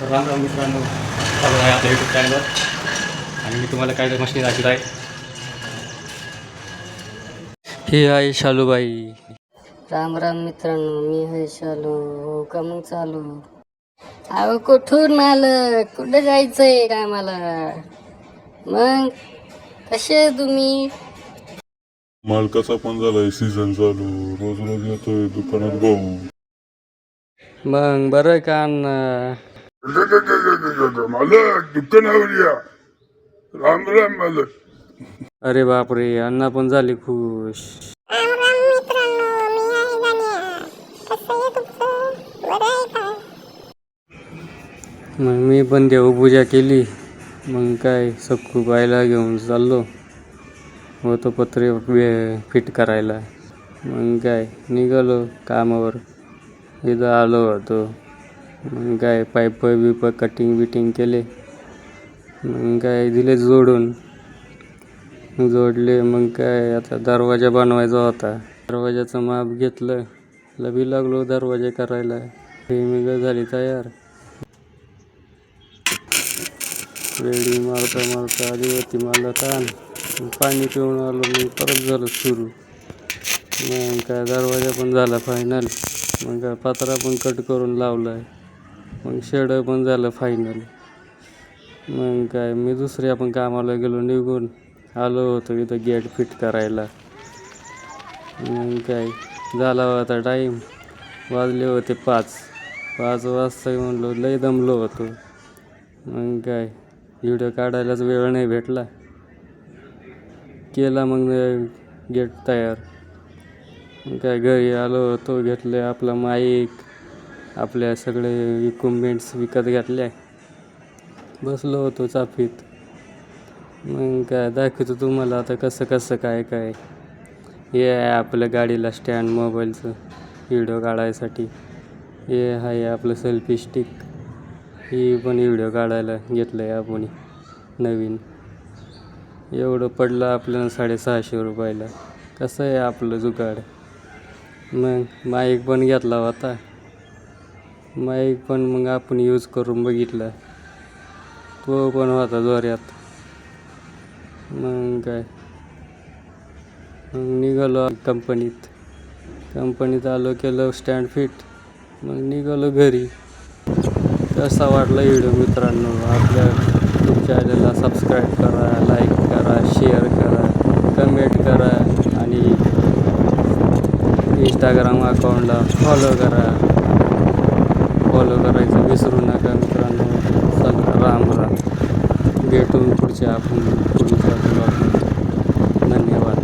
तर राम राम मित्रांनो चालू आहे आपल्या यूट्यूब चॅनलवर आणि मी तुम्हाला काय मशीन दाखवत आहे. ही आहे शालूबाई. राम राम मित्रांनो मी आहे शालू. हो का मग चालू? अहो कुठून आलं कुठे जायचंय काय मला मग कसे तुम्ही? मालकाचा पण झालाय सीझन चालू. रोज रोज येतोय दुकानात भाऊ. मग बरं का अण्णा? मालक दुकानावर या राम राम मालक अरे बापरे अण्णा पण झाले खुश मग मी पण देवपूजा केली. मग काय सक्कू बायला घेऊन चाललो. होतो पत्रे वे- फिट करायला. मग काय निघालो कामावर. इथं आलो होतो. मग काय पाईप बिप कटिंग बिटिंग केले. मग काय दिले जोडून. जोडले मग काय आता दरवाजा बनवायचा होता. दरवाजाचं माप घेतलं. लबी लागलो दरवाजा करायला. हे झाली तयार. वेळी मारता मारता आली होती मला ताण. पाणी पिऊन आलो मी परत झालं सुरू. मग काय दरवाजा पण झाला फायनल मग काय पत्रा पण कट करून लावला आहे मग शेड पण झालं फायनल मग काय मी दुसऱ्या पण कामाला गेलो निघून आलो होतो इथं गेट फिट करायला. मग काय झाला होता टाईम वाजले होते पाच. पाच वाजता म्हणलो लय दमलो होतो. मग काय व्हिडिओ काढायलाच वेळ नाही भेटला. केला मग गेट तयार. मग काय घरी आलो होतो घेतले आपला माईक आपल्या सगळे इक्विपमेंट्स विकत घेतल्या बसलो होतो चाफीत. मग काय दाखवतो तुम्हाला आता कसं कसं काय काय. हे आहे आपल्या गाडीला स्टँड मोबाईलचं व्हिडिओ काढायसाठी. हे आहे आपलं सेल्फी स्टिक ही पण व्हिडिओ काढायला घेतलं आहे आपण नवीन. एवढं पडलं आपल्याला साडेसहाशे रुपयाला. कसं आहे आपलं जुगाड? मग माईक पण घेतला होता. माईक पण मग आपण यूज करून बघितला. तो पण होता जोऱ्यात मग काय? मग निघालो कंपनीत कंपनीत आलो केलं स्टँड फिट मग निघालो घरी. कसा वाटला व्हिडिओ मित्रांनो? आपल्या यूट्यूब चॅनलला सबस्क्राईब करा लाईक करा शेअर करा कमेंट करा आणि इंस्टाग्राम अकाउंटला फॉलो करा. फॉलो करायचं विसरू नका मित्रांनो. चला राम राम. भेटून पुढच्या आपण पुढच्या धन्यवाद.